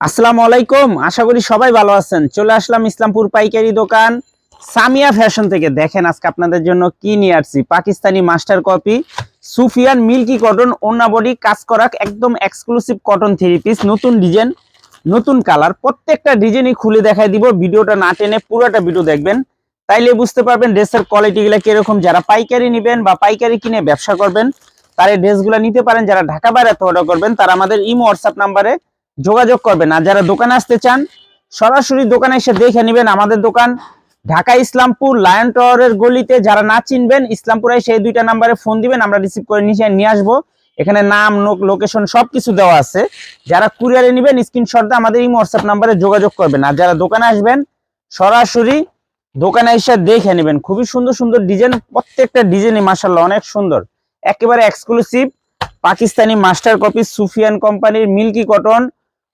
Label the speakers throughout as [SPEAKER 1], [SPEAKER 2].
[SPEAKER 1] আসসালামু আলাইকুম, আশা করি সবাই ভালো আছেন। চলে আসলাম ইসলামপুর পাইকারি দোকান সামিয়া ফ্যাশন থেকে। দেখেন আজকে আপনাদের জন্য কি নিয়ে আসছি? Pakistani master copy, Sufiyan milky cotton body কাজ করা একদম এক্সক্লুসিভ কটন থ্রি পিস নতুন ডিজাইন নতুন কালার প্রত্যেকটা ডিজাইনই খুলে দেখাই দিব, ভিডিওটা না টেনে পুরোটা ভিডিও দেখবেন। তাইলে বুঝতে পারবেন ড্রেসের কোয়ালিটিগুলো কীরকম। যারা পাইকারি নেবেন বা পাইকারি কিনে ব্যবসা করবেন, তারা এই ড্রেসগুলো নিতে পারেন। যারা ঢাকা বাইরে অর্ডার করবেন, তারা আমাদের ইমো হোয়াটসঅ্যাপ নাম্বারে যোগাযোগ করবেন। আর যারা দোকানে আসতে চান, সরাসরি দোকানে এসে দেখে নেবেন আমাদের দোকান, ঢাকা ইসলামপুর, লায়ন টাওয়ারের গলিতে। যারা না চিনবেন, ইসলামপুরে সেই দুইটা নাম্বারে ফোন দিবেন, আমরা রিসিভ করে নিচে নিয়ে আসব। এখানে নাম লোকেশন সবকিছু দেওয়া আছে। যারা কুরিয়ারে নেবেন স্ক্রিনশট আমাদের এই হোয়াটসঅ্যাপ নাম্বারে যোগাযোগ করবেন। আর যারা দোকানে আসবেন, সরাসরি দোকানে এসে দেখে নেবেন। খুবই সুন্দর সুন্দর ডিজাইন প্রত্যেকটা ডিজাইনই মাসাল্লাহ অনেক সুন্দর। একেবারে exclusive Pakistani master copy Sufiyan কোম্পানির মিল্কি কটন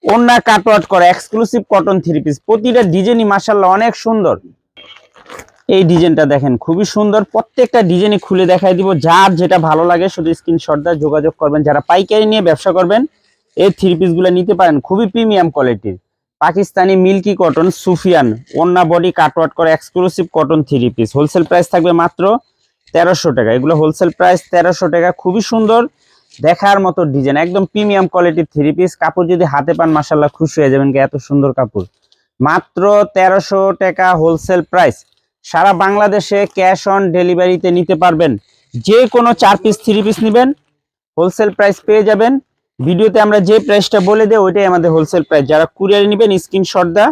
[SPEAKER 1] ওন্না কাটওয়াট করা এক্সক্লুসিভ কটন থ্রি পিস প্রতিটা ডিজাইনই মাসাল্লাহ অনেক সুন্দর। এই ডিজাইনটা দেখেন, খুবই সুন্দর। প্রত্যেকটা ডিজাইনই খুলে দেখাই দিব। যার যেটা ভালো লাগে শুধু স্ক্রিনশট দিয়ে যোগাযোগ করবেন। যারা পাইকারি নিয়ে ব্যবসা করবেন, এই থ্রি পিসগুলো নিতে পারেন। খুবই প্রিমিয়াম কোয়ালিটির পাকিস্তানি মিল্কি কটন সুফিয়ান। ওন্না বডি কাটওয়াট করা exclusive cotton three piece wholesale price থাকবে মাত্র তেরোশো টাকা। এগুলো হোলসেল প্রাইস তেরোশো টাকা। খুবই সুন্দর। দেখার মতো ডিজাইন একদম প্রিমিয়াম কোয়ালিটির থ্রি পিস কাপড় যদি হাতে পান মাসাল্লাহ খুশি হয়ে যাবেন এত সুন্দর কাপড়। মাত্র তেরোশো টাকা হোলসেল প্রাইস সারা বাংলাদেশে ক্যাশ অন ডেলিভারিতে নিতে পারবেন। যে কোনো চার পিস থ্রি পিস নেবেন হোলসেল প্রাইস পেয়ে যাবেন। ভিডিওতে আমরা যে প্রাইসটা বলে দেই, ওইটাই আমাদের হোলসেল প্রাইস যারা কুরিয়ারে নেবেন স্ক্রিনশট দা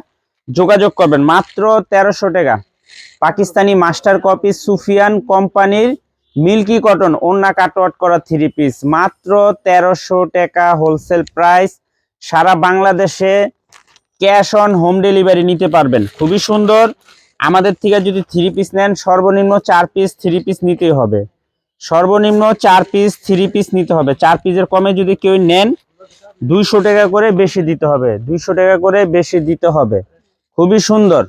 [SPEAKER 1] যোগাযোগ করবেন। মাত্র তেরোশো টাকা। পাকিস্তানি মাস্টার কপি সুফিয়ান কোম্পানির মিল্কি কটন ওন্না কাটওয়াট করা থ্রি পিস মাত্র তেরোশো টাকা হোলসেল প্রাইস সারা বাংলাদেশে ক্যাশ অন হোম ডেলিভারি নিতে পারবেন। খুবই সুন্দর। আমাদের থেকে যদি থ্রি পিস নেন, সর্বনিম্ন চার পিস থ্রি পিস নিতেই হবে। সর্বনিম্ন চার পিস থ্রি পিস নিতে হবে। চার পিসের কমে যদি কেউ নেন, দুইশো টাকা করে বেশি দিতে হবে। দুইশো টাকা করে বেশি দিতে হবে। খুবই সুন্দর।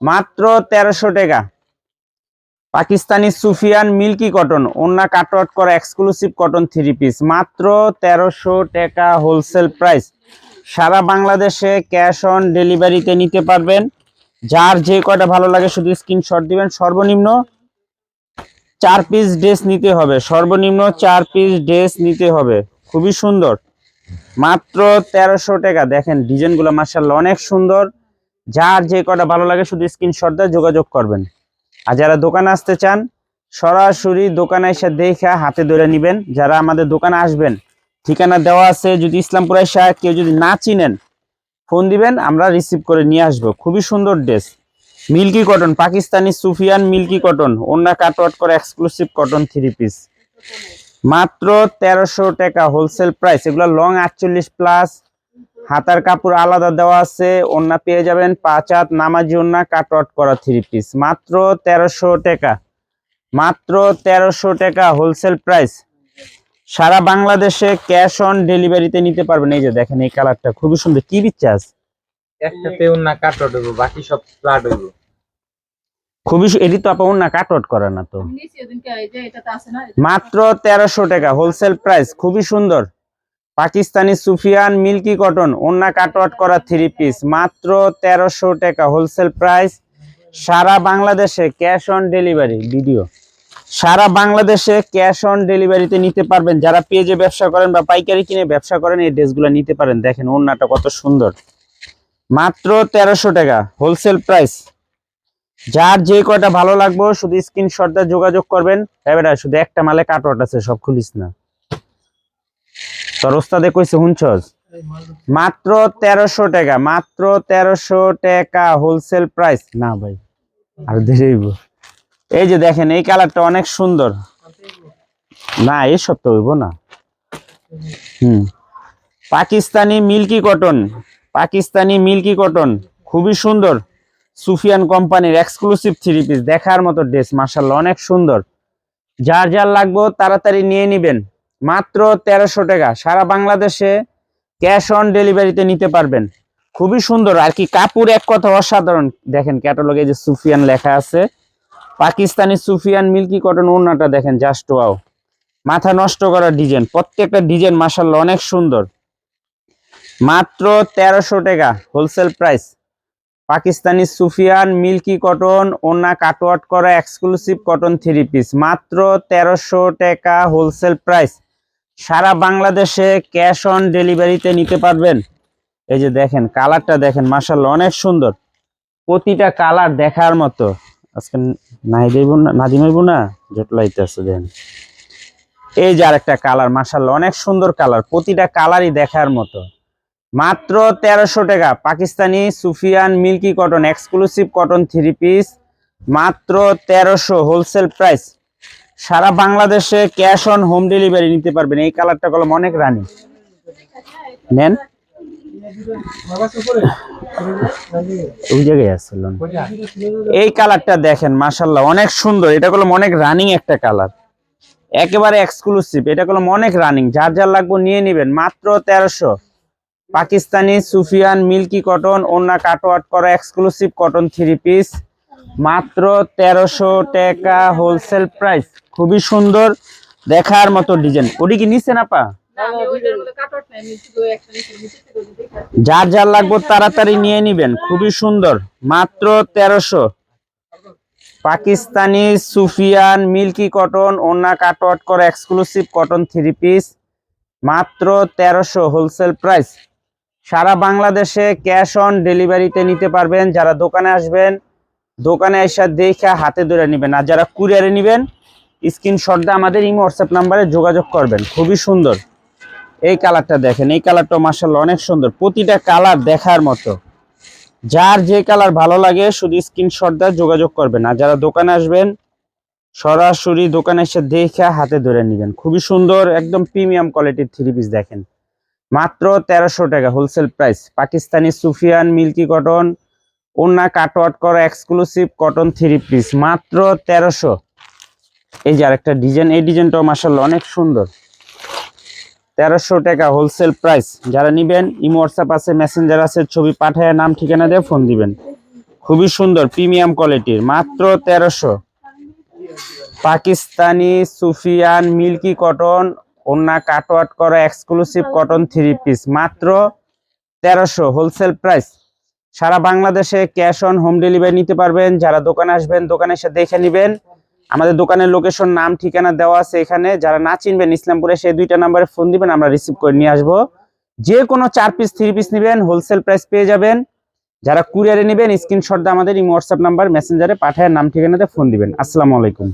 [SPEAKER 1] মাত্র তেরোশো টাকা। পাকিস্তানি সুফিয়ান মিল্কি কটন ওন্না কাটওয়াট করা এক্সক্লুসিভ কটন থ্রি পিস মাত্র তেরোশো টাকা হোলসেল প্রাইস সারা বাংলাদেশে ক্যাশ অন ডেলিভারিতে নিতে পারবেন। যার যে কয়টা ভালো লাগে শুধু স্ক্রিনশট দিবেন। সর্বনিম্ন চার পিস ড্রেস নিতে হবে। সর্বনিম্ন চার পিস ড্রেস নিতে হবে। খুবই সুন্দর। মাত্র তেরোশো টাকা। দেখেন ডিজাইনগুলো মার্শাল অনেক সুন্দর। যার যে কটা ভালো লাগে শুধু স্ক্রিনশট দিয়ে যোগাযোগ করবেন। আর যারা দোকানে আসতে চান, সরাসরি দোকানে এসে দেখে হাতে ধরে নেবেন। যারা আমাদের দোকানে আসবেন, ঠিকানা দেওয়া আছে যদি ইসলামপুর এসে কেউ যদি না চিনেন, ফোন দিবেন, আমরা রিসিভ করে নিয়ে আসব। খুবই সুন্দর dress milky cotton, Pakistani Sufiyan milky cotton ওন্না কাটওয়াট করে এক্সক্লুসিভ কটন থ্রি পিস মাত্র তেরোশো টাকা হোলসেল প্রাইস এগুলো লং আটচল্লিশ প্লাস হাতার কাপড় আলাদা দেওয়া আছে ওন্না পেয়ে যাবেন পাঁচ হাত নামাজি ওন্না কাটওয়াট করা থ্রি পিস মাত্র তেরোশো টাকা মাত্র তেরোশো টাকা হোলসেল প্রাইস সারা বাংলাদেশে ক্যাশ অন ডেলিভারিতে নিতে পারবেন। এই যে দেখেন এই কালারটা খুবই সুন্দর। কি চার্জ
[SPEAKER 2] একটাতে না কাটট হইব বাকি সব ফ্ল্যাট হইব।
[SPEAKER 1] খুবই এটি তো আপা না কাটওয়াট করে না তো। মাত্র তেরোশো টাকা হোলসেল প্রাইস খুবই সুন্দর। পাকিস্তানি সুফিয়ান মিল্কি কটন ওন্না কাটওয়াট করা থ্রি পিস মাত্র তেরোশো টাকা। হোলসেল প্রাইস সারা বাংলাদেশে ক্যাশ অন ডেলিভারি ভিডিও সারা বাংলাদেশে ক্যাশ অন ডেলিভারিতে নিতে পারবেন। যারা পেজে ব্যবসা করেন বা পাইকারি কিনে ব্যবসা করেন, এই ড্রেসগুলো নিতে পারেন। দেখেন ওন্নাটা কত সুন্দর। মাত্র তেরোশো টাকা। হোলসেল প্রাইস যার যে কয়টা ভালো লাগবে, শুধু স্ক্রিনশট দিয়ে যোগাযোগ করবেন। এবারে শুধু একটা মালে কাটওয়াট আছে, সব খুলিস না। তোর ওস্তাদে কইছে হুনছস মাত্র তেরোশো টাকা, মাত্র তেরোশো টাকা হোলসেল প্রাইস না ভাই, আর দেরিব এই যে দেখেন, এই কালারটা অনেক সুন্দর। না এসব তো হইব না। হুম। Pakistani milky cotton, Pakistani milky cotton, খুবই সুন্দর। সুফিয়ান কোম্পানির এক্সক্লুসিভ থ্রি পিস দেখার মতো ড্রেস মার্শাল্লাহ অনেক সুন্দর। যার যার লাগবে, তাড়াতাড়ি নিয়ে নিবেন। মাত্র তেরোশো টাকা। সারা বাংলাদেশে ক্যাশ অন ডেলিভারিতে নিতে পারবেন। খুবই সুন্দর। আর কি কাপড় এক কথা অসাধারণ। দেখেন ক্যাটালগে যে সুফিয়ান লেখা আছে। পাকিস্তানি সুফিয়ান মিল্কি কটন ওড়নাটা দেখেন জাস্ট ওয়াও মাথা নষ্ট করা ডিজাইন প্রত্যেকটা ডিজাইন মাসাল্লাহ অনেক সুন্দর। মাত্র তেরোশো টাকা wholesale price Pakistani Sufiyan milky cotton ওনা কাটওয়াট করা এক্সক্লুসিভ কটন থ্রি পিস মাত্র তেরোশো টাকা হোলসেল প্রাইস সারা বাংলাদেশে ক্যাশ অন ডেলিভারিতে নিতে পারবেন। এই যে দেখেন, কালারটা দেখেন মাসাল্লাহ অনেক সুন্দর। প্রতিটা কালার দেখার মতো। আজকে নাই দেব না নাদিম হইব না জটলাইতে আছে, দেখেন। এই যে আরেকটা কালার মাসাল্লাহ অনেক সুন্দর কালার, প্রতিটা কালারই দেখার মতো। মাত্র তেরোশো টাকা, Pakistani Sufiyan milky cotton, exclusive cotton three piece, মাত্র তেরোশো হোলসেল প্রাইস। সারা বাংলাদেশে ক্যাশ অন হোম ডেলিভারি নিতে পারবেন। এই কালারটা কলম অনেক রানি। নেন। এই কালারটা দেখেন মাসাল্লাহ অনেক সুন্দর। এটা কলম অনেক রানিং একটা কালার। একেবারে এক্সক্লুসিভ এটা কলম অনেক রানিং। যার যার লাগবে নিয়ে নেবেন। মাত্র তেরোশো। পাকিস্তানি সুফিয়ান মিল্কি কটন ওনা কাটওয়াট করা এক্সক্লুসিভ কটন থ্রি পিস মাত্র তেরোশো টাকা হোলসেল প্রাইস খুবই সুন্দর দেখার মতো ডিজাইন ওটি কি নিচ্ছেন আপা? যার যার লাগবে তাড়াতাড়ি নিয়ে নিবেন। খুবই সুন্দর। মাত্র তেরোশো। পাকিস্তানি সুফিয়ান মিল্কি কটন, ওনা কাটওয়াট করা এক্সক্লুসিভ কটন থ্রি পিস মাত্র তেরোশো হোলসেল প্রাইস সারা বাংলাদেশে ক্যাশ অন ডেলিভারিতে নিতে পারবেন। যারা দোকানে আসবেন দোকানে এসে দেখে হাতে ধরে নেবেন। আর যারা কুরিয়ারে নেবেন স্ক্রিনশট দিয়ে আমাদের ইমো হোয়াটসঅ্যাপ নাম্বারে যোগাযোগ করবেন। খুবই সুন্দর। এই কালারটা দেখেন, এই কালারটা মার্শাল্লাহ অনেক সুন্দর। প্রতিটা কালার দেখার মতো। যার যে কালার ভালো লাগে, শুধু স্ক্রিনশট দিয়ে যোগাযোগ করবেন। আর যারা দোকানে আসবেন, সরাসরি দোকানে এসে দেখে হাতে ধরে নেবেন। খুবই সুন্দর, একদম প্রিমিয়াম কোয়ালিটির থ্রি পিস দেখেন। মাত্র তেরোশো টাকা wholesale price Pakistani Sufiyan milky cotton ওনা কাটওয়াট করা এক্সক্লুসিভ কটন থ্রি পিস মাত্র তেরোশো। এই যে আরেকটা ডিজাইন এই ডিজাইনটাও মাসাল্লাহ অনেক সুন্দর। তেরোশো টাকা হোলসেল প্রাইস যারা নিবেন, ইমো হোয়াটসঅ্যাপ আছে মেসেঞ্জার আছে, ছবি পাঠায়, নাম, ঠিকানা দিয়ে ফোন দিবেন। খুবই সুন্দর প্রিমিয়াম কোয়ালিটির মাত্র তেরোশো। পাকিস্তানি সুফিয়ান মিল্কি কটন ওনা কাটওয়াট করা এক্সক্লুসিভ কটন থ্রি পিস মাত্র তেরোশো হোলসেল প্রাইস সারা বাংলাদেশে ক্যাশ অন হোম ডেলিভারি নিতে পারবেন। যারা দোকানে আসবেন, দোকানে এসে দেখে নেবেন। আমাদের দোকানের লোকেশন, নাম, ঠিকানা দেওয়া আছে এখানে। যারা না চিনবেন ইসলামপুরে, সেই দুইটা নাম্বারে ফোন দিবেন, আমরা রিসিভ করে নিয়ে আসব। যে কোনো চার পিস থ্রি পিস নেবেন হোলসেল প্রাইস পেয়ে যাবেন। যারা কুরিয়ারে নেবেন স্ক্রিনশট দিয়ে আমাদের এই হোয়াটসঅ্যাপ নাম্বার মেসেঞ্জারে পাঠায়, নাম, ঠিকানাতে ফোন দিবেন। আসসালামু আলাইকুম।